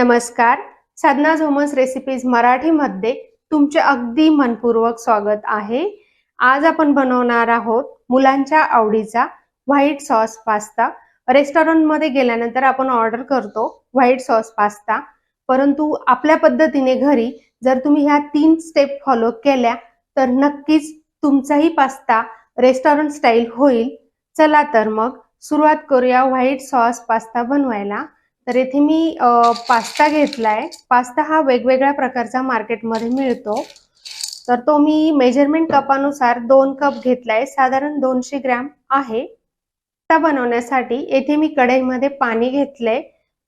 नमस्कार. साधना झोमन्स रेसिपीज मराठीमध्ये तुमचे अगदी मनपूर्वक स्वागत आहे. आज आपण बनवणार आहोत मुलांच्या आवडीचा व्हाईट सॉस पास्ता रेस्टॉरंटमध्ये गेल्यानंतर आपण ऑर्डर करतो व्हाईट सॉस पास्ता परंतु आपल्या पद्धतीने घरी जर तुम्ही ह्या तीन स्टेप फॉलो केल्या तर नक्कीच तुमचाही पास्ता रेस्टॉरंट स्टाईल होईल. चला तर मग सुरुवात करूया व्हाईट सॉस पास्ता बनवायला. तर इथे मी पास्ता घेतलाय. पास्ता हा वेगवेगळ्या प्रकारचा मार्केटमध्ये मिळतो. तर तो मी मेजरमेंट कपानुसार दोन कप घेतलाय. साधारण दोनशे ग्रॅम आहे. पास्ता बनवण्यासाठी येथे मी कढईमध्ये पाणी घेतलंय.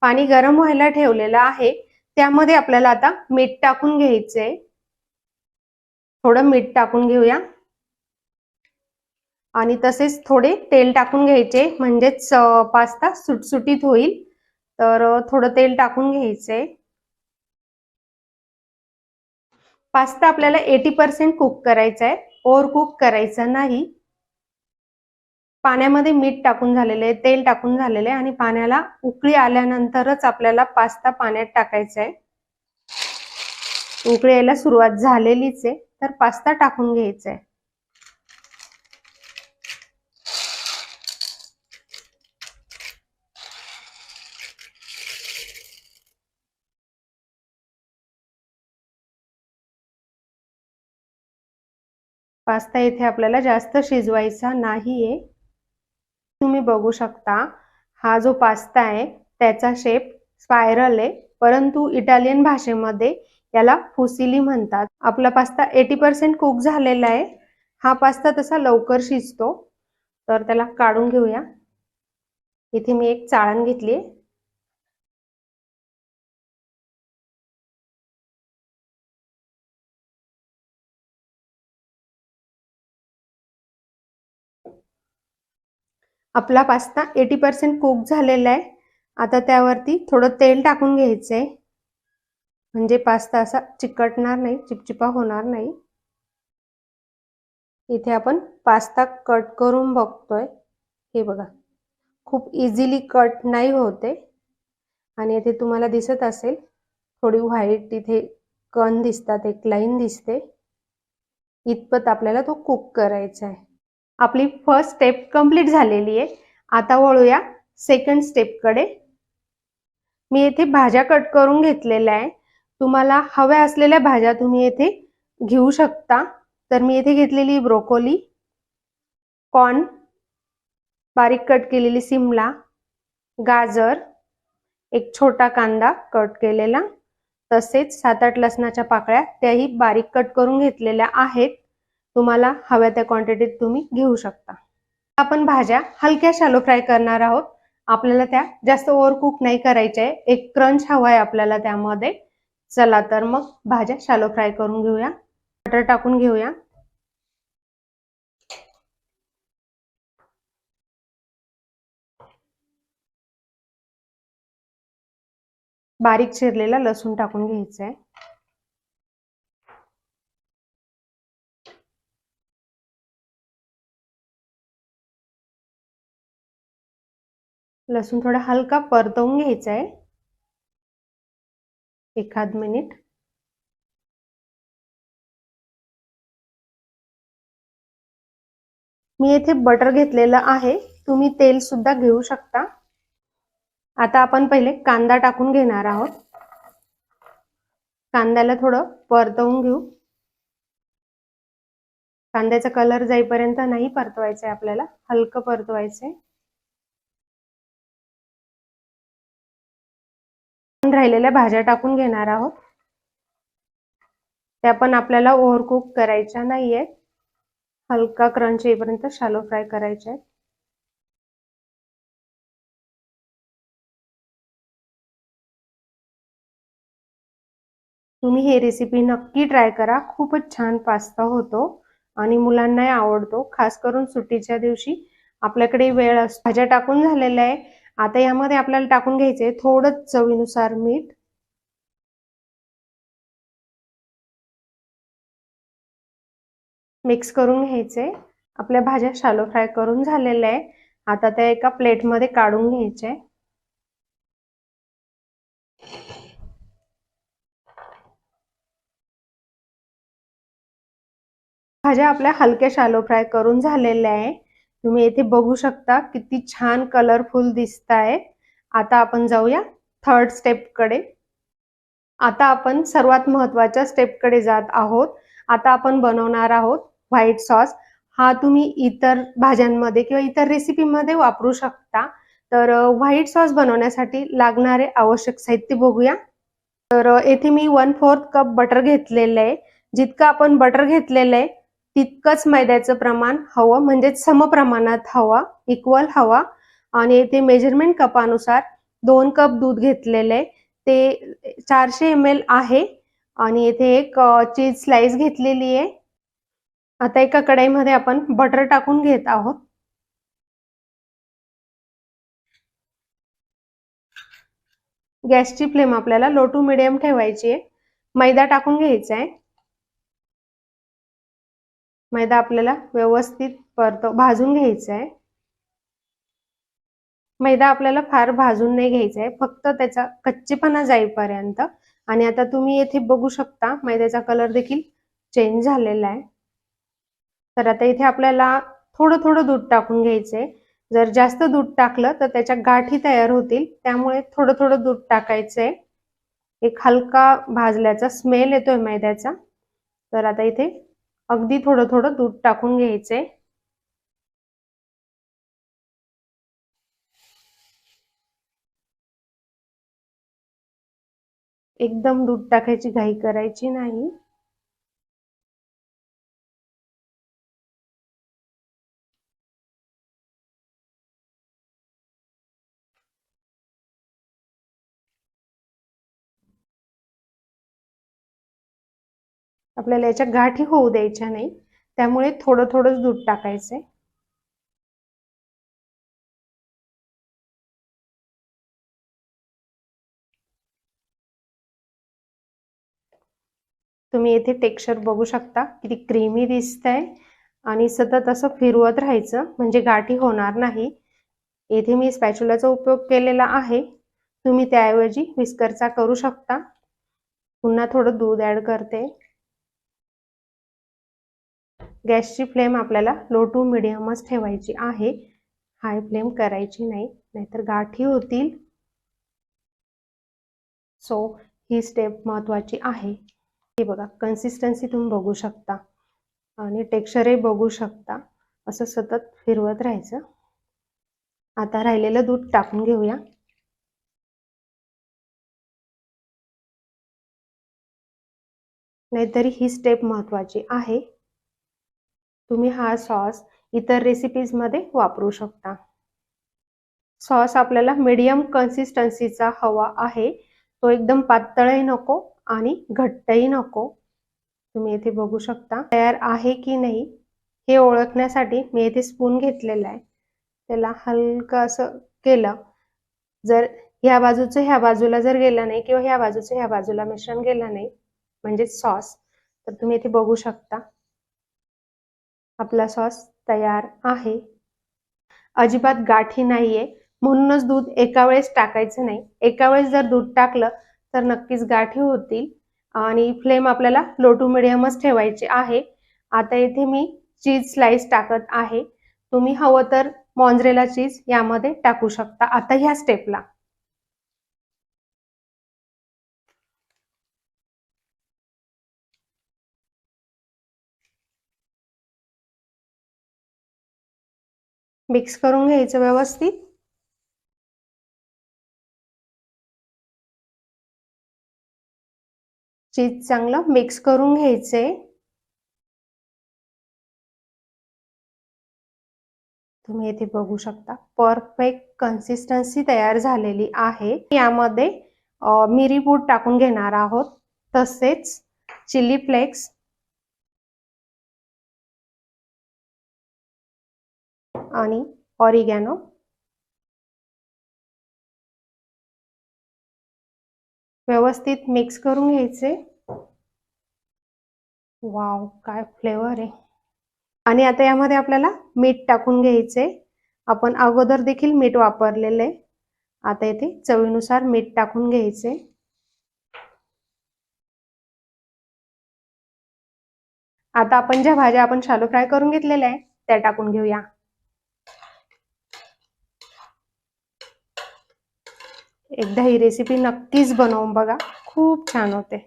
पाणी गरम व्हायला ठेवलेलं आहे. त्यामध्ये आपल्याला आता मीठ टाकून घ्यायचंय. थोडं मीठ टाकून घेऊया. आणि तसेच थोडे तेल टाकून घ्यायचे. म्हणजेच पास्ता सुटसुटीत होईल. तर थोडं तेल टाकून घ्यायचंय. पास्ता आपल्याला एटी पर्सेंट कुक करायचा आहे. ओव्हर कुक करायचा नाही. पाण्यामध्ये मीठ टाकून झालेले आहे तेल टाकून झालेले आहे आणि पाण्याला उकळी आल्यानंतरच आपल्याला पास्ता पाण्यात टाकायचा आहे. उकळी यायला सुरुवात झालेलीच आहे. तर पास्ता टाकून घ्यायचा आहे. पास्ता इथे आपल्याला जास्त शिजवायचा नाहीये. तुम्ही बघू शकता हा जो पास्ता आहे त्याचा शेप स्पायरल आहे. परंतु इटालियन भाषेमध्ये याला फुसिली म्हणतात. आपला पास्ता एटी पर्सेंट कुक झालेला आहे. हा पास्ता तसा लवकर शिजतो. तर त्याला काढून घेऊया. इथे मी एक चाळण घेतली आपला पास्ता एटी पर्सेंट कुक झालेला आहे. आता त्यावरती थोडं तेल टाकून घ्यायचं आहे म्हणजे पास्ता असा चिकटणार नाही चिपचिपा होणार नाही. इथे आपण पास्ता कट करून बघतोय. हे बघा खूप इझिली कट नाही होते. आणि इथे तुम्हाला दिसत असेल थोडी व्हाईट इथे कण दिसतात एक लाईन दिसते. इतपत आपल्याला तो कुक करायचा आहे. आपली फर्स्ट स्टेप कंप्लीट झालेली आहे. आता वळूया सेकंड स्टेपकडे मी येथे भाज्या कट करून घेतलेल्या आहे. तुम्हाला हव्या असलेल्या भाज्या तुम्ही येथे घेऊ शकता. तर मी येथे घेतलेली ब्रोकोली कॉर्न बारीक कट केलेली सिमला गाजर एक छोटा कांदा कट केलेला तसेच सात आठ लसणाच्या पाकळ्या त्याही बारीक कट करून घेतलेल्या आहेत. तुम्हाला हव्या त्या क्वांटिटीत तुम्ही घेऊ शकता. आपण भाज्या हलक्या शालो फ्राय करणार आहोत. आपल्याला त्या जास्त ओव्हर कुक नाही करायच्या आहे एक क्रंच हवा आहे आपल्याला त्यामध्ये. चला तर मग भाज्या शालो फ्राय करून घेऊया. बटर टाकून घेऊया. बारीक चिरलेला लसूण टाकून घ्यायचा आहे लसूण थोडा हलका परतवून घ्यायचा आहे. एखाद मिनिट. मी येथे बटर घेतलेलं आहे. तुम्ही तेल सुद्धा घेऊ शकता. आता आपण पहिले कांदा टाकून घेणार आहोत. कांद्याला थोडं परतवून घेऊ. कांद्याचा कलर जाईपर्यंत नाही परतवायचंय आपल्याला. हलकं परतवायचंय. राहिलेल्या भाज्या टाकून घेणार आहोत. त्या पण आपल्याला ओव्हरकुक करायच्या करायच्या आहेत हलका क्रंच येईपर्यंत शालो फ्राय करायचे आहेत. तुम्ही ही रेसिपी नक्की ट्राय करा. खूपच छान पास्ता होतो आणि मुलांनाही आवडतो. खास करून सुट्टीच्या दिवशी आपल्याकडे वेळ असतो भाज्या टाकून झालेल्या आहे. आता यामध्ये आपल्याला टाकून घ्यायचे थोडं चवीनुसार मीठ. मिक्स करून घ्यायचे आपल्या भाज्या शालो फ्राय करून झालेल्या आहे. आता त्या एका प्लेटमध्ये काढून घ्यायचे भाज्या आपल्या हलक्या शालो फ्राय करून झालेल्या आहे. तुम्ही येथे बघू शकता किती छान कलरफुल दिसत आहे आता आपण जाऊया थर्ड स्टेपकडे आता आपण सर्वात महत्त्वाच्या स्टेपकडे जात आहोत. आता आपण बनवणार आहोत व्हाईट सॉस हा तुम्ही इतर भाज्यांमध्ये किंवा इतर रेसिपीमध्ये वापरू शकता. तर व्हाईट सॉस बनवण्यासाठी लागणारे आवश्यक साहित्य बघूया. तर येथे मी वन फोर्थ कप बटर घेतलेलं आहे. जितकं आपण बटर घेतलेलं आहे तितकंच मैद्याचं प्रमाण हवं म्हणजेच समप्रमाणात हवा इक्वल हवा. आणि येथे मेजरमेंट कपानुसार दोन कप दूध घेतलेले ते चारशे एम एल आहे. आणि येथे एक चीज स्लाइस घेतलेली आहे. आता एका कढाईमध्ये आपण बटर टाकून घेत आहोत. गॅसची फ्लेम आपल्याला लो टू मिडियम ठेवायची आहे. मैदा टाकून घ्यायचा आहे. मैदा आपल्याला व्यवस्थित परत भाजून घ्यायचा आहे. मैदा आपल्याला फार भाजून नाही घ्यायचा आहे. फक्त त्याचा कच्चेपणा जाईपर्यंत. आणि आता तुम्ही येथे बघू शकता मैद्याचा कलर देखील चेंज झालेला आहे. तर आता इथे आपल्याला थोडं थोडं दूध टाकून घ्यायचंय जर जास्त दूध टाकलं तर त्याच्या गाठी तयार होतील. त्यामुळे थोडं थोडं दूध टाकायचंय एक हलका भाजल्याचा स्मेल येतोय मैद्याचा. तर आता इथे अगदी थोडं थोडं दूध टाकून घ्यायचंय एकदम दूध टाकायची घाई करायची नाही. आपल्याला याच्या गाठी होऊ द्यायच्या नाही. त्यामुळे थोडं थोडंच दूध टाकायचंय. तुम्ही येथे टेक्स्चर बघू शकता किती क्रीमी दिसतंय आणि सतत असं फिरवत राहायचं म्हणजे गाठी होणार नाही. येथे मी स्पॅच्युलाचा उपयोग केलेला आहे. तुम्ही त्याऐवजी विस्करचा करू शकता. पुन्हा थोडं दूध ऍड करते. गॅसची फ्लेम आपल्याला लो टू मिडियमच ठेवायची आहे. हाय फ्लेम करायची नाही नाहीतर गाठी होतील. सो ही स्टेप महत्वाची आहे. हे बघा कन्सिस्टन्सी तुम्ही बघू शकता आणि टेक्स्चरही बघू शकता. असं सतत फिरवत राहायचं. आता राहिलेलं दूध टाकून घेऊया. नाहीतरी ही स्टेप महत्वाची आहे. तुम्ही हा सॉस इतर रेसिपीजमध्ये वापरू शकता. सॉस आपल्याला मीडियम कन्सिस्टन्सीचा हवा आहे. तो एकदम पातळही नको आणि घट्टही नको. तुम्ही येथे बघू शकता. तयार आहे की नाही हे ओळखण्यासाठी मी येथे स्पून घेतलेला आहे. त्याला हलकं असं केलं. जर ह्या बाजूचं ह्या बाजूला जर गेलं नाही किंवा ह्या बाजूचं ह्या बाजूला मिश्रण गेलं नाही म्हणजेच सॉस तर तुम्ही इथे बघू शकता. आपला सॉस तयार आहे. अजिबात गाठी नाहीये. म्हणूनच दूध एका वेळेस टाकायचं नाही. एका वेळेस जर दूध टाकलं तर नक्कीच गाठी होतील. आणि फ्लेम आपल्याला लो टू मिडियमच ठेवायचे आहे. आता इथे मी चीज स्लाइस टाकत आहे. तुम्ही हवं तर मॉन्झरेला चीज यामध्ये टाकू शकता. आता ह्या स्टेपला मिक्स करून घ्यायचं व्यवस्थित. चीज चांगलं मिक्स करून घ्यायचंय तुम्ही इथे बघू शकता परफेक्ट कन्सिस्टन्सी तयार झालेली आहे. यामध्ये मिरी पूड टाकून घेणार आहोत. तसेच चिली फ्लेक्स आणि ऑरिगॅनो. व्यवस्थित मिक्स करून घ्यायचे. वाव काय फ्लेवर आहे. आणि आता यामध्ये आपल्याला मीठ टाकून घ्यायचे. आपण अगोदर देखील मीठ वापरलेले. आता येथे चवीनुसार मीठ टाकून घ्यायचे. आता आपण ज्या भाज्या आपण शालो फ्राय करून घेतलेल्या आहे त्या टाकून घेऊया. एकदा ही रेसिपी नक्कीच बनवून बघा. खूप छान होते.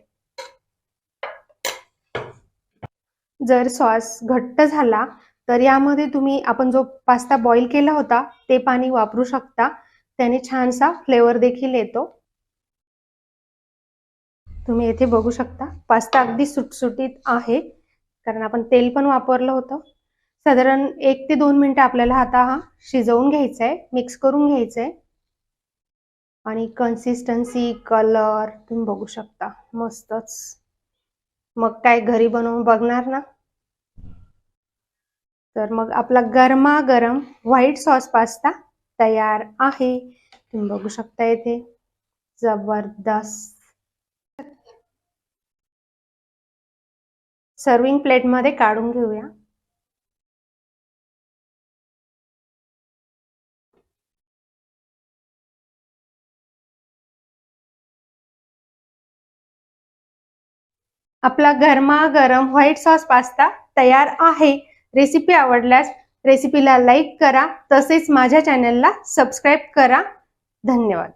जर सॉस घट्ट झाला तर यामध्ये तुम्ही आपण जो पास्ता बॉईल केला होता ते पाणी वापरू शकता. त्याने छानसा फ्लेवर देखील येतो. तुम्ही येथे बघू शकता पास्ता अगदी सुटसुटीत आहे कारण आपण तेल पण वापरलं होतं. साधारण एक ते दोन मिनिटं आपल्याला आता हा शिजवून घ्यायचा आहे मिक्स करून घ्यायचं आहे आणि कन्सिस्टन्सी कलर तुम्ही बघू शकता. मस्तच. मग काय घरी बनवून बघणार ना? तर मग आपला गरमागरम व्हाईट सॉस पास्ता तयार आहे. तुम्ही बघू शकता इथे. जबरदस्त. सर्विंग प्लेटमध्ये काढून घेऊया. आपला गरमागरम व्हाईट सॉस पास्ता तयार आहे. रेसिपी आवडल्यास रेसिपीला लाईक करा. तसेच माझ्या चॅनलला सबस्क्राईब करा. धन्यवाद.